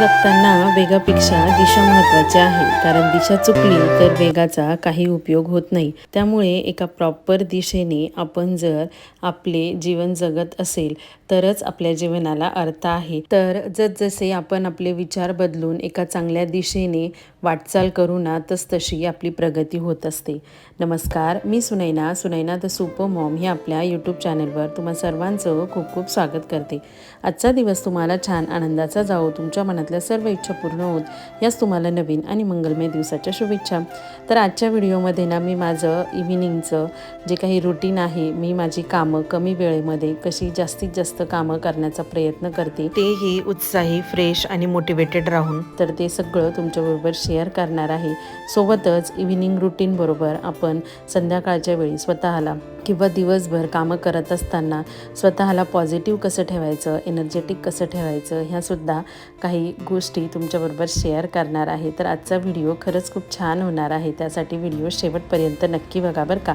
जगताना वेगापेक्षा दिशा महत्वाची आहे. कारण दिशा चुकली तर वेगाचा काही उपयोग होत नाही. त्यामुळे एका प्रॉपर दिशेने आपण जर आपले जीवन जगत असेल तरच आपल्या जीवनाला अर्थ आहे. तर जसजसे आपण आपले विचार बदलून एका चांगल्या दिशेने वाटचाल करू ना तस तशी आपली प्रगती होत असते. नमस्कार मी Sunaina. Sunaina the super mom ही आपल्या यूट्यूब चॅनलवर तुम्हा सर्वांचं खूप खूप स्वागत करते. आजचा दिवस तुम्हाला छान आनंदाचा जावो तुमच्या मनातल्या सर्व इच्छा पूर्ण होत याच तुम्हाला नवीन आणि मंगलमय दिवसाच्या शुभेच्छा. तर आजच्या व्हिडिओमध्ये ना मी माझं इव्हिनिंगचं जे काही रुटीन आहे मी माझी कामं कमी वेळेमध्ये कशी जास्तीत जास्त कामं करण्याचा प्रयत्न करते तेही उत्साही फ्रेश आणि मोटिवेटेड राहून. तर ते सगळं तुमच्याबरोबर शेअर करणार आहे. सोबतच इव्हिनिंग रुटीन बरोबर आपण संध्याकाळच्या वेळी स्वतःला किंवा दिवसभर कामं करत असताना स्वतःला पॉझिटिव्ह कसं ठेवायचं एनर्जेटिक कसं ठेवायचं ह्यासुद्धा काही गोष्टी तुमच्याबरोबर शेअर करणार आहे. तर आजचा व्हिडिओ खरंच खूप छान होणार आहे. त्यासाठी व्हिडिओ शेवटपर्यंत नक्की बघा बरं का.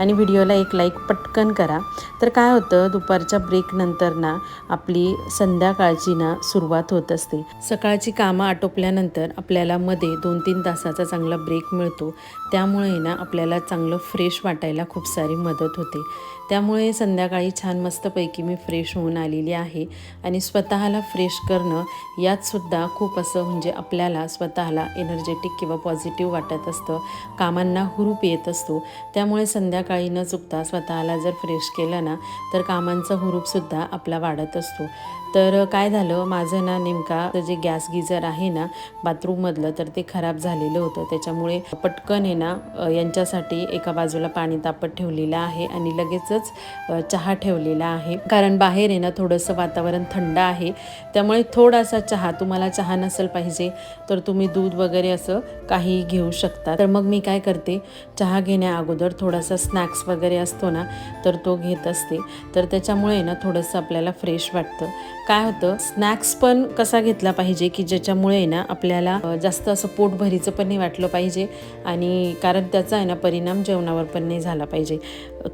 आणि व्हिडिओला एक लाईक पटकन करा. तर काय होतं दुपारच्या ब्रेकनंतर ना आपली संध्याकाळची ना सुरुवात होत असते. सकाळची कामं आटोपल्यानंतर आपल्याला मध्ये दोन तीन तासाचा चांगला ब्रेक मिळतो. त्यामुळे ना आपल्याला चांगलं फ्रेश वाटायला खूप सारी मदत होते. त्यामुळे संध्याकाळी छान मस्तपैकी मी फ्रेश होऊन आलेली आहे आणि स्वतःला फ्रेश करणं यातसुद्धा खूप असं म्हणजे आपल्याला स्वतःला एनर्जेटिक किंवा पॉझिटिव्ह वाटत असतं. कामांना हुरूप येत असतो. त्यामुळे संध्याकाळी न चुकता स्वतःला जर फ्रेश केलं ना तर कामांचा हुरूपसुद्धा आपला वाढत असतो. तर काय झालं माझं ना नेमका जे गॅस गिझर आहे ना बाथरूममधलं तर ते खराब झालेलं होतं. त्याच्यामुळे पटकन आहे ना यांच्यासाठी एका बाजूला पाणी तापत ठेवलेलं आहे आणि लगेचच अ, चहा ठेवलेला आहे. कारण बाहेर आहे ना थोडंसं वातावरण थंड आहे. त्यामुळे थोडासा चहा तुम्हाला चहा नसेल पाहिजे तर तुम्ही दूध वगैरे असं काही घेऊ शकता. तर मग मी काय करते चहा घेण्या अगोदर थोडासा स्नॅक्स वगैरे असतो ना तर तो घेत असते. तर त्याच्यामुळे ना थोडंसं आपल्याला फ्रेश वाटतं. काय होतं स्नॅक्स पण कसा घेतला पाहिजे की ज्याच्यामुळे ना आपल्याला जास्त असं पोटभरीचं पण नाही वाटलं पाहिजे आणि कारण त्याचा आहे ना परिणाम जेवणावर पण नाही झाला पाहिजे.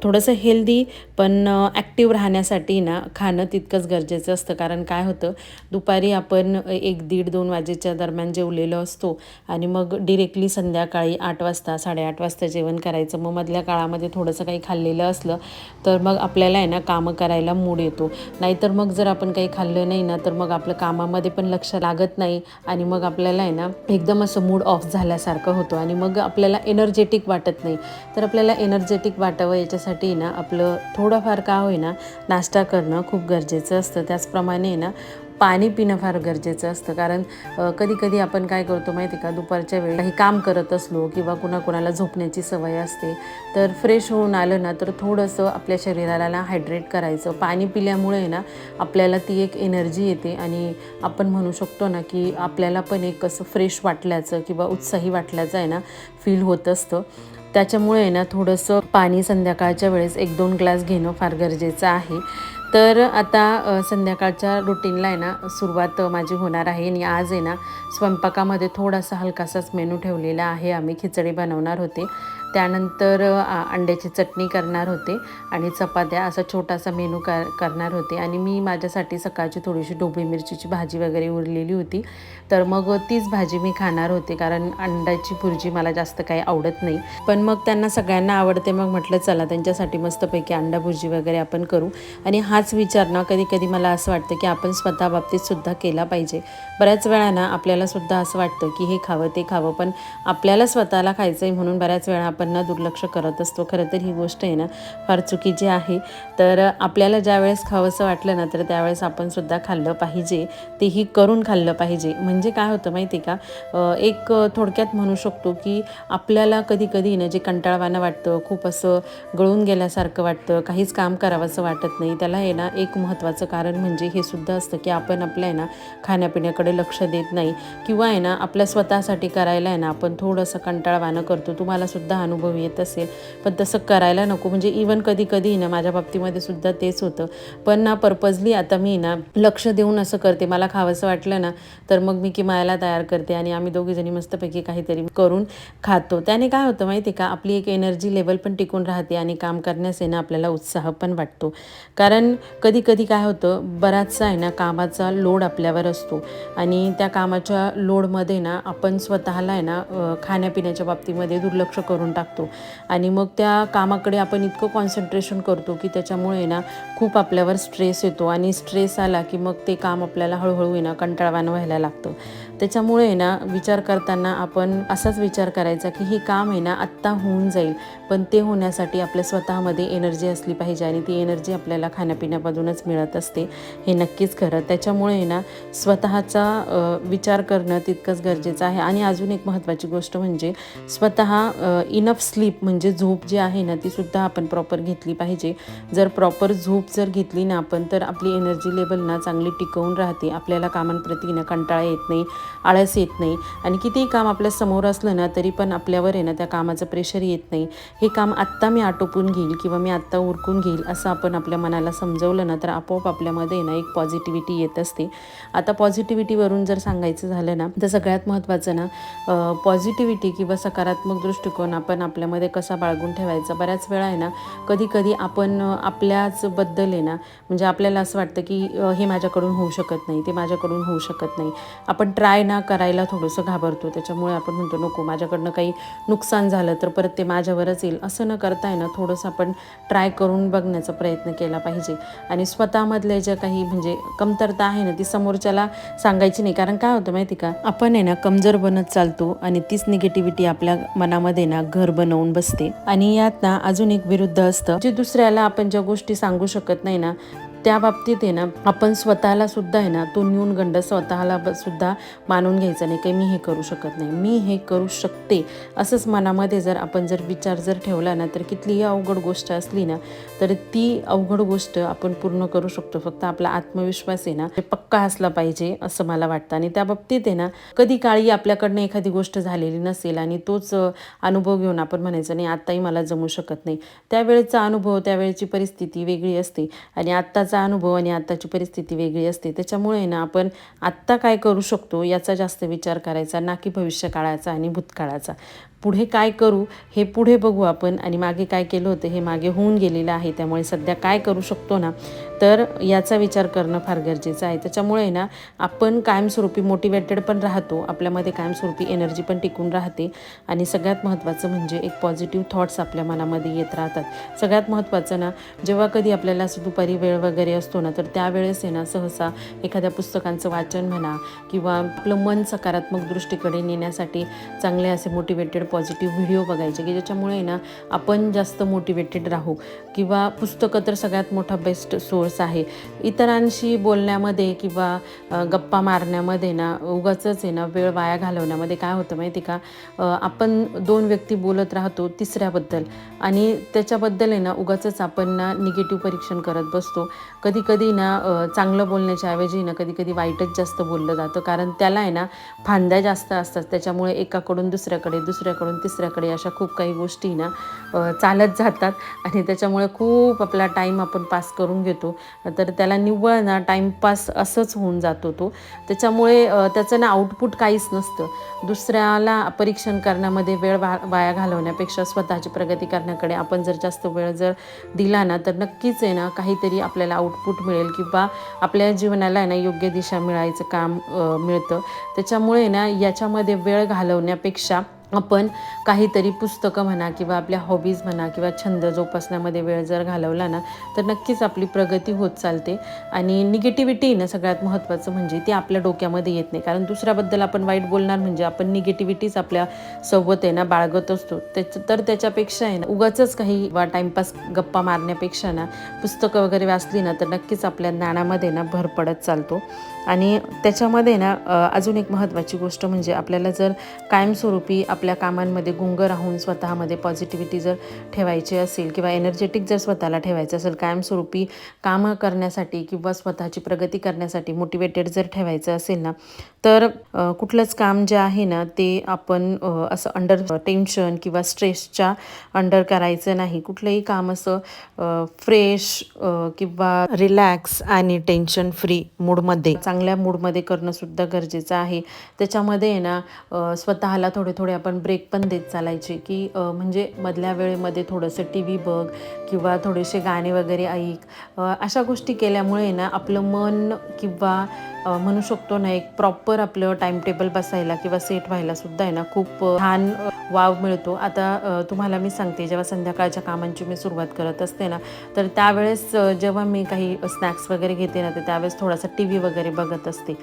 थोडंसं हेल्दी पण ॲक्टिव्ह राहण्यासाठी ना खाणं तितकंच गरजेचं असतं. कारण काय होतं दुपारी आपण एक दीड दोन वाजेच्या दरम्यान जेवलेलो असतो आणि मग डिरेक्टली संध्याकाळी आठ वाजता साडेआठ वाजता जेवण करायचं. मग मधल्या काळामध्ये थोडंसं काही खाल्लेलं असलं तर मग आपल्याला आहे ना कामं करायला मूड येतो. नाहीतर मग जर आपण काही खाल्लं नाही ना तर मग आपलं कामामध्ये पण लक्ष लागत नाही आणि मग आपल्याला आहे ना एकदम असं मूड ऑफ झाल्यासारखं होतो आणि मग आपल्याला एनर्जेटिक वाटत नाही. तर आपल्याला एनर्जेटिक वाटावं त्याच्यासाठी ना आपलं थोडंफार का होईना नाश्ता करणं खूप गरजेचं असतं. त्याचप्रमाणे आहे ना पाणी पिणं फार गरजेचं असतं. कारण कधी कधी आपण काय करतो माहिती आहे का दुपारच्या वेळी काही काम करत असलो किंवा कुणाकुणाला झोपण्याची सवय असते तर फ्रेश होऊन आलं ना तर थोडंसं आपल्या शरीराला ना हायड्रेट करायचं. पाणी पिल्यामुळे ना आपल्याला ती एक एनर्जी येते आणि आपण म्हणू शकतो ना की आपल्याला पण एक असं फ्रेश वाटल्याचं किंवा उत्साही वाटल्याचं आहे ना फील होत असतं. त्याच्यामुळे आहे ना थोडंसं पाणी संध्याकाळच्या वेळेस एक दोन ग्लास घेणं फार गरजेचं आहे. तर आता संध्याकाळच्या रुटीनला आहे ना सुरुवात माझी होणार आहे. आणि आज आहे ना स्वयंपाकामध्ये थोडासा हलकासाच मेनू ठेवलेला आहे. आम्ही खिचडी बनवणार होते. त्यानंतर अंड्याची चटणी करणार होते आणि चपात्या असा छोटासा मेनू कर करणार होते. आणि मी माझ्यासाठी सकाळची थोडीशी ढोबळी मिरचीची भाजी वगैरे उरलेली होती. तर मग तीच भाजी मी खाणार होते कारण अंड्याची भुर्जी मला जास्त काही आवडत नाही. पण मग त्यांना सगळ्यांना आवडते मग म्हटलं चला त्यांच्यासाठी मस्तपैकी अंडा भुर्जी वगैरे आपण करू. आणि हाच विचार ना कधी कधी मला असं वाटतं की आपण स्वतः बाबतीत सुद्धा केला पाहिजे. बऱ्याच वेळा ना आपल्याला सुद्धा असं वाटतं की हे खावं ते खावं पण आपल्याला स्वतःला खायचं आहे म्हणून बऱ्याच वेळा आपण ना दुर्लक्ष करत असतो. खरं तर ही गोष्ट आहे ना फार चुकीची आहे. तर आपल्याला ज्यावेळेस खावंसं वाटलं ना तर त्यावेळेस आपण सुद्धा खाल्लं पाहिजे. तेही करून खाल्लं पाहिजे. म्हणजे काय होतं माहिती आहे का एक थोडक्यात म्हणू शकतो की आपल्याला कधी कधी ना जे कंटाळवाणं वाटतं खूप असं गळून गेल्यासारखं वाटतं काहीच काम करावंसं वाटत नाही. त्याला आहे ना एक महत्त्वाचं कारण म्हणजे हे सुद्धा असतं की आपण आपल्या आहे ना खाण्यापिण्याकडे लक्ष देत नाही. किंवा आहे ना आपल्या स्वतःसाठी करायला आहे ना आपण थोडंसं कंटाळवाणं करतो. तुम्हाला सुद्धा अनुभव येत असेल. पण तसं करायला नको. म्हणजे इवन कधी कधी ना माझ्या बाबतीमध्ये सुद्धा तेच होतं. पण ना पर्पजली आता मी ना लक्ष देऊन असं करते. मला खावंसं वाटलं ना तर मग मी किमायला तयार करते आणि आम्ही दोघीजणी मस्तपैकी काहीतरी करून खातो. त्याने काय होतं माहिती आहे का? आपली एक एनर्जी लेवल पण टिकून राहते आणि काम करण्यास आहे ना आपल्याला उत्साह पण वाटतो. कारण कधी कधी काय होतं बराचसा आहे ना कामाचा लोड आपल्यावर असतो. आणि त्या कामाच्या लोडमध्ये ना आपण स्वतःला आहे ना खाण्यापिण्याच्या बाबतीमध्ये दुर्लक्ष करून टाकतो. आणि मग त्या कामाकडे आपण इतकं कॉन्सन्ट्रेशन करतो की त्याच्यामुळे ना खूप आपल्यावर स्ट्रेस येतो. आणि स्ट्रेस आला की मग ते काम आपल्याला हळूहळू येणं ना कंटाळवाणं व्हायला लागतं. त्याच्यामुळे आहे ना विचार करताना आपण असाच विचार करायचा की हे काम आहे ना आत्ता होऊन जाईल. पण ते होण्यासाठी आपल्या स्वतःमध्ये एनर्जी असली पाहिजे आणि ती एनर्जी आपल्याला खाण्यापिण्यामधूनच मिळत असते. हे नक्कीच खरं. त्याच्यामुळे आहे ना स्वतःचा विचार करणं तितकंच गरजेचं आहे. आणि अजून एक महत्त्वाची गोष्ट म्हणजे स्वतः इन इनफ स्लीप म्हणजे झोप जी आहे ना ती सुद्धा आपण प्रॉपर घेतली पाहिजे. जर प्रॉपर झोप जर घेतली ना आपण तर आपली एनर्जी लेवल ना चांगली टिकवून राहते. आपल्याला कामांप्रती ना कंटाळा येत नाही आळस येत नाही. आणि कितीही काम आपल्यासमोर असलं ना तरी पण आपल्यावर आहे ना त्या कामाचं प्रेशर येत नाही. हे काम आत्ता मी आटोपून घेईल किंवा मी आत्ता उरकून घेईल असं आपण आपल्या मनाला समजवलं ना तर आपोआप आपल्यामध्ये ना एक पॉझिटिव्हिटी येत असते. आता पॉझिटिव्हिटीवरून जर सांगायचं झालं ना तर सगळ्यात महत्त्वाचं ना पॉझिटिव्हिटी किंवा सकारात्मक दृष्टिकोन आपण आपल्यामध्ये कसा बाळगून ठेवायचा? बऱ्याच वेळा आहे ना कधी कधी आपण आपल्याचबद्दल आहे ना म्हणजे आपल्याला असं वाटतं की हे माझ्याकडून होऊ शकत नाही ते माझ्याकडून होऊ शकत नाही. आपण ट्राय ना करायला थोडंसं घाबरतो त्याच्यामुळे आपण म्हणतो नको माझ्याकडनं काही नुकसान झालं तर परत ते माझ्यावरच येईल. असं न करता आहे ना थोडंसं आपण ट्राय करून बघण्याचा प्रयत्न केला पाहिजे. आणि स्वतःमधले ज्या काही म्हणजे कमतरता आहे ना ती समोरच्याला सांगायची नाही. कारण काय होतं माहिती का? आपण आहे ना कमजोर बनत चालतो आणि तीच निगेटिव्हिटी आपल्या मनामध्ये ना घर बनवून बसते. आणि यात ना अजून एक विरुद्ध असतं. जे दुसऱ्याला आपण ज्या गोष्टी सांगू शकत नाही ना त्या बाबतीत आहे ना आपण स्वतःला सुद्धा आहे ना तो न्यूनगंड स्वतःला सुद्धा मानून घ्यायचा नाही काही मी हे करू शकत नाही मी हे करू शकते. असंच मनामध्ये जर आपण जर विचार जर ठेवला ना तर कितलीही अवघड गोष्ट असली ना तर ती अवघड गोष्ट आपण पूर्ण करू शकतो. फक्त आपला आत्मविश्वास आहे ना पक्का असला पाहिजे असं मला वाटतं. आणि त्या बाबतीत आहे ना कधी काळी आपल्याकडनं एखादी गोष्ट झालेली नसेल आणि तोच अनुभव घेऊन आपण म्हणायचं नाही आत्ताही मला जमू शकत नाही. त्यावेळेचा अनुभव त्यावेळेची परिस्थिती वेगळी असते. आणि आत्ताचा अनुभव आणि आत्ताची परिस्थिती वेगळी असते. त्याच्यामुळे ना आपण आत्ता काय करू शकतो याचा जास्त विचार करायचा ना की भविष्यकाळाचा आणि भूतकाळाचा. पुढे काय करू हे पुढे बघू आपण. आणि मागे काय केलं होतं हे मागे होऊन गेलेलं आहे. त्यामुळे सध्या काय करू शकतो ना? तर याचा विचार करणं फार गरजेचं आहे. त्याच्यामुळे ना आपण कायमस्वरूपी मोटिवेटेड पण राहतो. आपल्यामध्ये कायमस्वरूपी एनर्जी पण टिकून राहते. आणि सगळ्यात महत्त्वाचं म्हणजे एक पॉझिटिव्ह थॉट्स आपल्या मनामध्ये येत राहतात. सगळ्यात महत्त्वाचं ना जेव्हा कधी आपल्याला असं दुपारी वेळ वगैरे असतो ना तर त्यावेळेस आहे ना सहसा एखाद्या पुस्तकांचं वाचन म्हणा किंवा आपलं मन सकारात्मक दृष्टीकडे नेण्यासाठी चांगले असे मोटिवेटेड पॉझिटिव्ह व्हिडिओ बघायचे की ज्याच्यामुळे ना आपण जास्त मोटिवेटेड राहू. किंवा पुस्तकं तर सगळ्यात मोठा बेस्ट सोर्स आहे. इतरांशी बोलण्यामध्ये किंवा गप्पा मारण्यामध्ये ना उगाच आहे ना वेळ वाया घालवण्यामध्ये काय होतं माहिती का? आपण दोन व्यक्ती बोलत राहतो तिसऱ्याबद्दल. आणि त्याच्याबद्दल आहे ना उगाच आपण ना निगेटिव्ह परीक्षण करत बसतो. कधी कधी ना चांगलं बोलण्याच्या ऐवजी ना कधी कधी वाईटच जास्त बोललं जातं. कारण त्याला आहे ना फांद्या जास्त असतात. त्याच्यामुळे एकाकडून दुसऱ्याकडे दुसऱ्याकडून तिसऱ्याकडे अशा खूप काही गोष्टी ना चालत जातात. आणि त्याच्यामुळे खूप आपला टाईम आपण पास करून घेतो. तर त्याला निव्वळ ना टाईमपास असंच होऊन जातो तो. त्याच्यामुळे त्याचं ना आउटपुट काहीच नसतं. दुसऱ्याला परीक्षण करण्यामध्ये वेळ वा वाया घालवण्यापेक्षा स्वतःची प्रगती करण्याकडे आपण जर जास्त वेळ जर दिला ना तर नक्कीच आहे ना काहीतरी आपल्याला आउटपुट मिळेल किंवा आपल्या जीवनाला आहे ना योग्य दिशा मिळायचं काम मिळतं. त्याच्यामुळे ना याच्यामध्ये वेळ घालवण्यापेक्षा आपण काहीतरी पुस्तकं म्हणा किंवा आपल्या हॉबीज म्हणा किंवा छंद जोपासण्यामध्ये वेळ जर घालवला ना तर नक्कीच आपली प्रगती होत चालते. आणि निगेटिव्हिटी ना सगळ्यात महत्त्वाचं म्हणजे ती आपल्या डोक्यामध्ये येत नाही. कारण दुसऱ्याबद्दल आपण वाईट बोलणार म्हणजे आपण निगेटिव्हिटीच आपल्यासोबत आहे ना बाळगत असतो. त्याच तर त्याच्यापेक्षा आहे ना उगाचच काही वा टाईमपास गप्पा मारण्यापेक्षा ना पुस्तकं वगैरे वाचली ना तर नक्कीच आपल्या ज्ञानामध्ये ना भर पडत चालतो. आणि त्याच्यामध्ये ना अजून एक महत्त्वाची गोष्ट म्हणजे आपल्याला जर कायमस्वरूपी आपल्या कामांमध्ये गुंग राहून स्वतःमध्ये पॉझिटिव्हिटी जर ठेवायची असेल किंवा एनर्जेटिक जर स्वतःला ठेवायचं असेल कायमस्वरूपी कामं करण्यासाठी किंवा स्वतःची प्रगती करण्यासाठी मोटिवेटेड जर ठेवायचं असेल ना तर कुठलंच काम जे आहे ना ते आपण असं अंडर टेन्शन किंवा स्ट्रेसच्या अंडर करायचं नाही. कुठलंही काम असं फ्रेश किंवा रिलॅक्स आणि टेन्शन फ्री मूडमध्ये चांगलं चांगल्या मूडमध्ये करणंसुद्धा गरजेचं आहे. त्याच्यामध्ये आहे ना स्वतःला थोडे थोडे आपण ब्रेक पण देत चालायचे की म्हणजे मधल्या वेळेमध्ये थोडंसं टी व्ही बघ किंवा थोडेसे गाणे वगैरे ऐक. अशा गोष्टी केल्यामुळे ना आपलं मन किंवा म्हणू शकतो ना एक प्रॉपर आपलं टाइम टेबल बसायला किंवा सेट व्हायला सुद्धा आहे ना खूप छान वाव मिळतो. आता तुम्हाला मी सांगते जेव्हा संध्याकाळच्या कामांची मी सुरुवात करत असते ना तर त्यावेळेस जेव्हा मी काही स्नॅक्स वगैरे घेते ना तर त्यावेळेस थोडासा टी व्ही वगैरे बघत असते.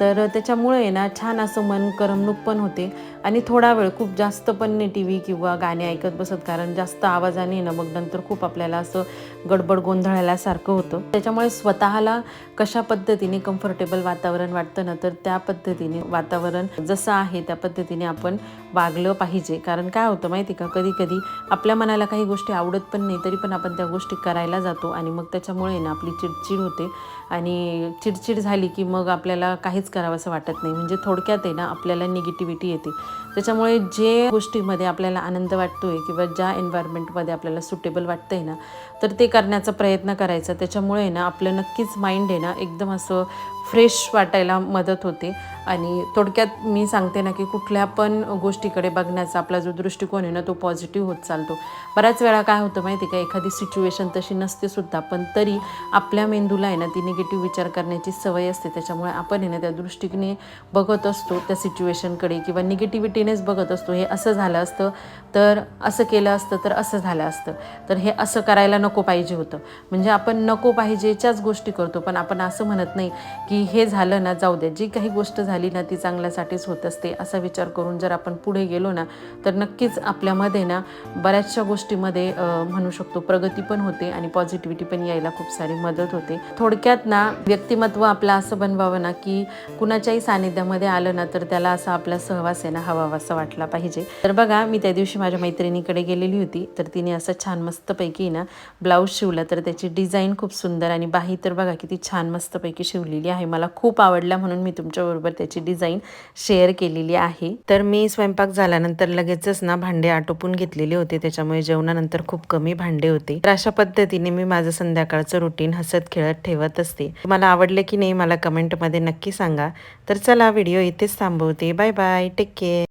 तर त्याच्यामुळे आहे ना छान असं मन करमणूक पण होते आणि थोडा वेळ खूप जास्त पण नाही टी व्ही किंवा गाणे ऐकत बसत कारण जास्त आवाजाने ना मग नंतर खूप आपल्याला असं गडबड गोंधळाल्यासारखं होतं. त्याच्यामुळे स्वतःला कशा पद्धतीने कम्फर्टेबल वातावरण वाटतं ना तर त्या पद्धतीने वातावरण जसं आहे त्या पद्धतीने आपण वागलं पाहिजे. कारण काय होतं माहिती का कधी कधी आपल्या मनाला काही गोष्टी आवडत पण नाही तरी पण आपण त्या गोष्टी करायला जातो आणि मग त्याच्यामुळे ना आपली चिडचिड होते. आणि चिडचिड झाली की मग आपल्याला काहीच करावंसं वाटत नाही. म्हणजे थोडक्यात आहे ना आपल्याला निगेटिव्हिटी येते. त्याच्यामुळे जे गोष्टीमध्ये आपल्याला आनंद वाटतो आहे किंवा ज्या एन्व्हायरमेंटमध्ये आपल्याला सुटेबल वाटतं आहे ना तर ते करण्याचा प्रयत्न करायचा. त्याच्यामुळे ना आपलं नक्कीच माइंड आहे ना एकदम असं फ्रेश वाटायला मदत होते. आणि थोडक्यात मी सांगते ना की कुठल्या पण गोष्टीकडे बघण्याचा आपला जो दृष्टिकोन आहे ना तो पॉझिटिव्ह होत चालतो. बऱ्याच वेळा काय होतं माहिती का? एखादी सिच्युएशन तशी नसते सुद्धा पण तरी आपल्या मेंदूला आहे ना ती निगेटिव्ह विचार करण्याची सवय असते. त्याच्यामुळे आपण आहे ना त्या दृष्टीने बघत असतो त्या सिच्युएशनकडे किंवा निगेटिव्हिटीनेच बघत असतो. हे असं झालं असतं तर असं केलं असतं तर असं झालं असतं. तर हे असं करायला नको पाहिजे होतं. म्हणजे आपण नको पाहिजेच्याच गोष्टी करतो पण आपण असं म्हणत नाही की की हे झालं ना जाऊ द्या जी काही गोष्ट झाली ना ती चांगल्यासाठीच होत असते असा विचार करून जर आपण पुढे गेलो ना तर नक्कीच आपल्यामध्ये ना बऱ्याचशा गोष्टीमध्ये म्हणू शकतो प्रगती पण होते आणि पॉझिटिव्हिटी पण यायला खूप सारी मदत होते. थोडक्यात ना व्यक्तिमत्व आपलं असं बनवावं ना की कुणाच्याही सानिध्यामध्ये आलं ना तर त्याला असा आपला सहवास आहे ना हवावासा असं वाटला पाहिजे. तर बघा मी त्या दिवशी माझ्या मैत्रिणीकडे गेलेली होती तर तिने असं छान मस्तपैकी ना ब्लाऊज शिवला तर त्याची डिझाईन खूप सुंदर आणि बाही तर बघा किती छान मस्तपैकी शिवलेली आहे. आहे. मला खूप आवडला म्हणून मी तुमच्याबरोबर त्याची डिझाईन शेअर केलेली आहे. तर मी स्वयंपाक झाल्यानंतर लगेचच ना भांडे आटोपून घेतलेले होते. त्याच्यामुळे जेवणानंतर खूप कमी भांडे होते. तर अशा पद्धतीने मी माझं संध्याकाळचं रुटीन हसत खेळत ठेवत असते. मला आवडले की नाही मला कमेंटमध्ये नक्की सांगा. तर चला व्हिडिओ इथेच थांबवते. Bye bye take care